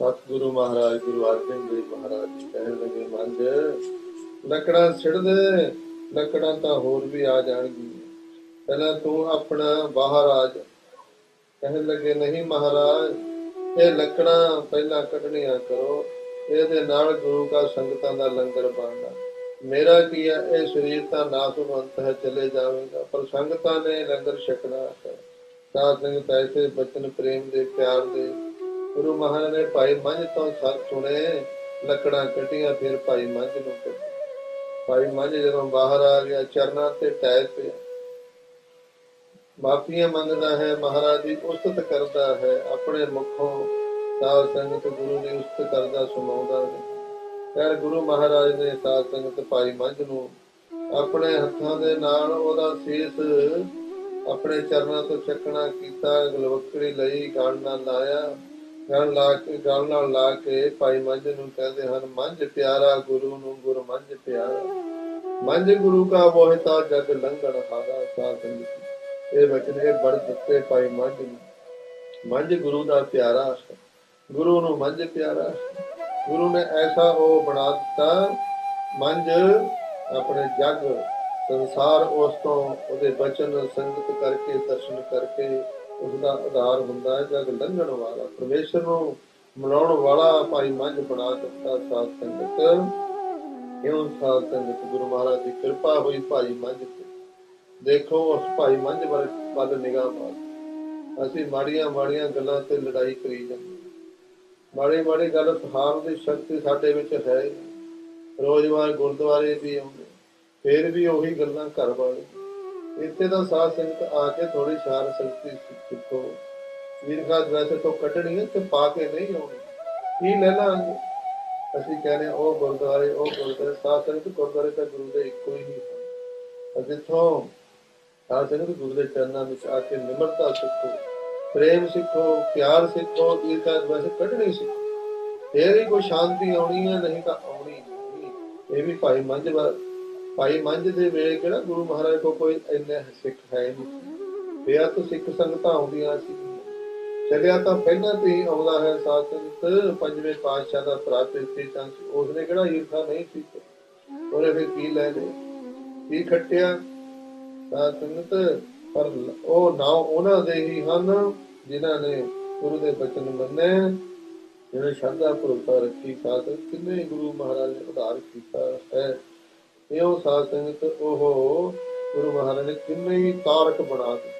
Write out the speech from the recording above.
ਸਤਿਗੁਰੂ ਮਹਾਰਾਜ, ਗੁਰੂ ਅਰਜਨ ਦੇਵ ਮਹਾਰਾਜ ਜੀ ਕਹਿਣ ਲੱਗੇ, ਮੰਜ, ਲੱਕੜਾਂ ਛਿੜ ਦੇ, ਲੱਕੜਾਂ ਤਾਂ ਹੋਰ ਵੀ ਆ ਜਾਣਗੀਆਂ। ਪਹਿਲਾਂ ਤੂੰ ਆਪਣਾ ਬਾਹਰ ਆ ਜਾ। ਕਹਿਣ ਲੱਗੇ, ਨਹੀਂ ਮਹਾਰਾਜ, ਇਹ ਲੱਕੜਾਂ ਪਹਿਲਾਂ ਕੱਢਣੀਆਂ ਕਰੋ। ਇਹਦੇ ਨਾਲ ਗੁਰੂ ਕਾ ਸੰਗਤਾਂ ਦਾ ਲੰਗਰ ਬਣਦਾ। ਮੇਰਾ ਕੀ ਹੈ, ਇਹ ਸਰੀਰ ਤਾਂ ਨਾਸੁਵੰਤ ਹੈ, ਚਲੇ ਜਾਵੇਗਾ। ਪਰ ਸੰਗਤਾਂ ਨੇ ਲੰਗਰ ਛਕਣਾ ਹੈ। ਸਾਧ ਸੰਗਤ ਐਸੇ ਬਚਨ ਪ੍ਰੇਮ ਦੇ ਪਿਆਰ ਦੇ ਗੁਰੂ ਮਹਾਰਾਜ ਨੇ ਭਾਈ ਮੰਝ ਤੋਂ ਸਤ ਸੁਣੇ, ਲੱਕੜਾਂ ਕੱਢੀਆਂ, ਫਿਰ ਭਾਈ ਮੰਝ ਨੂੰ ਕੱਢੀ ਭਾਈ ਮੰਝ ਜਦੋਂ ਬਾਹਰ ਆ ਗਿਆ, ਚਰਨਾਂ ਤੇ ਟਹਿ ਪਿਆ। ਮਾਫੀਆਂ ਮੰਗਦਾ ਹੈ, ਮਹਾਰਾਜ ਦੀ ਉਸਤਤ ਕਰਦਾ ਹੈ, ਆਪਣੇ ਮੁਖੋਂ ਸਾਧ ਸੰਗਤ ਗੁਰੂ ਦੀ ਉਸਤਤ ਕਰਦਾ ਸੁਣਾਉਂਦਾ ਹੈ। ਫਿਰ ਗੁਰੂ ਮਹਾਰਾਜ ਨੇ ਸਾਧ ਸੰਗਤ ਭਾਈ ਮੰਝ ਨੂੰ ਆਪਣੇ ਹੱਥਾਂ ਦੇ ਨਾਲ ਉਹਦਾ ਸੀਸ ਆਪਣੇ ਚਰਨਾਂ ਤੋਂ ਚੱਕਣਾ ਕੀਤਾ ਗਲਵਕੜੀ ਲਈ ਗਲ ਨਾਲ ਲਾਇਆ। ਗਲ ਲਾ ਕੇ ਗਲ ਨਾਲ ਲਾ ਕੇ ਭਾਈ ਮੰਝ ਨੂੰ ਕਹਿੰਦੇ ਹਨ, ਮੰਝ ਪਿਆਰਾ, ਗੁਰੂ ਨੂੰ ਗੁਰ ਮੰਝ ਪਿਆਰਾ। ਮੰਝ ਗੁਰੂ ਕਾ ਮੋਹਿਤਾ ਜਗ ਲੰਘਣ ਹਾਰਾ ਸਾਧ ਸੰਗਤ ਇਹ ਵਚਨ ਇਹ ਬੜ ਦਿੱਤੇ ਭਾਈ ਮੰਝ ਨੂੰ। ਮੰਝ ਗੁਰੂ ਦਾ ਪਿਆਰਾ ਗੁਰੂ ਨੂੰ ਮੰਝ ਪਿਆਰਾ ਗੁਰੂ ਨੇ ਐਸਾ ਉਹ ਬਣਾ ਦਿੱਤਾ, ਮੰਝ ਆਪਣੇ ਜਗ, ਸੰਸਾਰ ਉਸ ਤੋਂ ਉਹਦੇ ਬਚਨ ਸੰਗਤ ਕਰਕੇ, ਦਰਸ਼ਨ ਕਰਕੇ ਉਸ ਦਾ ਆਧਾਰ ਹੁੰਦਾ ਹੈ ਜਗ ਲੰਘਣ ਵਾਲਾ, ਪਰਮੇਸ਼ਰ ਨੂੰ ਮਨਾਉਣ ਵਾਲਾ ਭਾਈ ਮੰਝ ਬਣਾ ਦਿੱਤਾ ਸਾਧ ਸੰਗਤ। ਇਉਂ ਸਾਧ ਸੰਗਤ ਗੁਰੂ ਮਹਾਰਾਜ ਦੀ ਕਿਰਪਾ ਹੋਈ ਭਾਈ ਮੰਝ ਤੇ। ਦੇਖੋ, ਉਸ ਭਾਈ ਮੰਝ ਵੱਲ ਵੱਲ ਨਿਗਾਹ ਮਾਰ ਅਸੀਂ ਮਾੜੀਆਂ ਮਾੜੀਆਂ ਗੱਲਾਂ ਤੇ ਲੜਾਈ ਕਰੀ ਜਾਂਦੇ ਮਾੜੀ ਮਾੜੀ ਗੱਲ ਸਹਾਰਨ ਦੀ ਸ਼ਕਤੀ ਸਾਡੇ ਵਿੱਚ ਹੈ। ਹੀ ਰੋਜ਼ਵਾਰ ਗੁਰਦੁਆਰੇ ਵੀ ਆਉਂਦੇ ਫੇਰ ਵੀ ਉਹੀ ਗੱਲਾਂ ਘਰ ਵਾਲੇ ਇੱਥੇ ਤਾਂ ਸਾਧ ਸੰਗਤ ਆ ਕੇ ਥੋੜੀ ਸ਼ਾਰ ਸ਼ਕਤੀ ਸਿੱਖੋ ਵੀਰ ਵੈਸੇ ਤੋਂ ਕੱਢਣੀ ਹੈ ਤੇ ਪਾ ਕੇ ਨਹੀਂ ਆਉਣੀ ਕੀ ਲੈ ਲਾਂਗੇ? ਅਸੀਂ ਕਹਿੰਦੇ ਉਹ ਗੁਰਦੁਆਰੇ ਉਹ ਗੁਰਦੁਆਰੇ, ਸਾਧ ਸੰਗਤ ਗੁਰਦੁਆਰੇ ਤਾਂ ਗੁਰੂ ਦੇ ਇੱਕੋ ਹੀ ਹਨ ਜਿੱਥੋਂ ਸਾਧ ਸੰਗਤ ਗੁਰੂ ਦੇ ਚਰਨਾਂ ਵਿੱਚ ਆ ਕੇ ਨਿਮਰਤਾ ਸਿੱਖੋ, ਪ੍ਰੇਮ ਸਿੱਖੋ, ਪਿਆਰ ਸਿੱਖੋ ਈਰਖਾ ਵੈਸੇ ਕੱਢਣੀ ਸਿੱਖੋ। ਫੇਰ ਹੀ ਕੋਈ ਸ਼ਾਂਤੀ ਆਉਣੀ ਹੈ, ਨਹੀਂ ਤਾਂ ਆਉਣੀ ਨਹੀਂ। ਇਹ ਵੀ ਭਾਈ ਮੰਝ ਵਾ- ਭਾਈ ਮੰਝ ਦੇ ਵੇਲੇ ਕਿਹੜਾ ਗੁਰੂ ਮਹਾਰਾਜ ਕੋ ਕੋਈ ਇੰਨੇ ਸਿੱਖ ਹੈ ਨਹੀਂ। ਪਿਆ ਤਾਂ ਸਿੱਖ ਸੰਗਤਾਂ ਆਉਂਦੀਆਂ ਸੀ। ਚੱਲਿਆ ਤਾਂ ਪਹਿਲਾਂ ਤੇ ਹੀ ਆਉਂਦਾ ਹੈ ਸਾਧ ਪੰਜਵੇਂ ਪਾਤਸ਼ਾਹ ਦਾ ਪ੍ਰਾਪਤੀ ਚੰਸ ਉਸਨੇ ਕਿਹੜਾ ਈਰਖਾ ਨਹੀਂ ਸੀ ਉਹਨੇ ਫਿਰ ਕੀ ਲੈ ਲਏ ਕੀ ਖੱਟਿਆ? ਸਾਧ ਪਰ ਉਹ ਨਾ ਉਹਨਾਂ ਦੇ ਹੀ ਹਨ ਜਿਨ੍ਹਾਂ ਨੇ ਗੁਰੂ ਦੇ ਬਚਨ ਮੰਨੇ। ਜਿਹੜੇ ਸ਼ਰਧਾ ਭਰੋਸਾ ਰੱਖੀ ਸਾਧ ਕਿੰਨੇ ਗੁਰੂ ਮਹਾਰਾਜ ਨੇ ਉਧਾਰ ਕੀਤਾ ਹੈ। ਇਹੋ ਸਾਧ ਸੰਗਤ ਉਹ ਗੁਰੂ ਮਹਾਰਾਜ ਨੇ ਕਿੰਨੇ ਹੀ ਤਾਰਕ ਬਣਾ ਦਿੱਤੇ।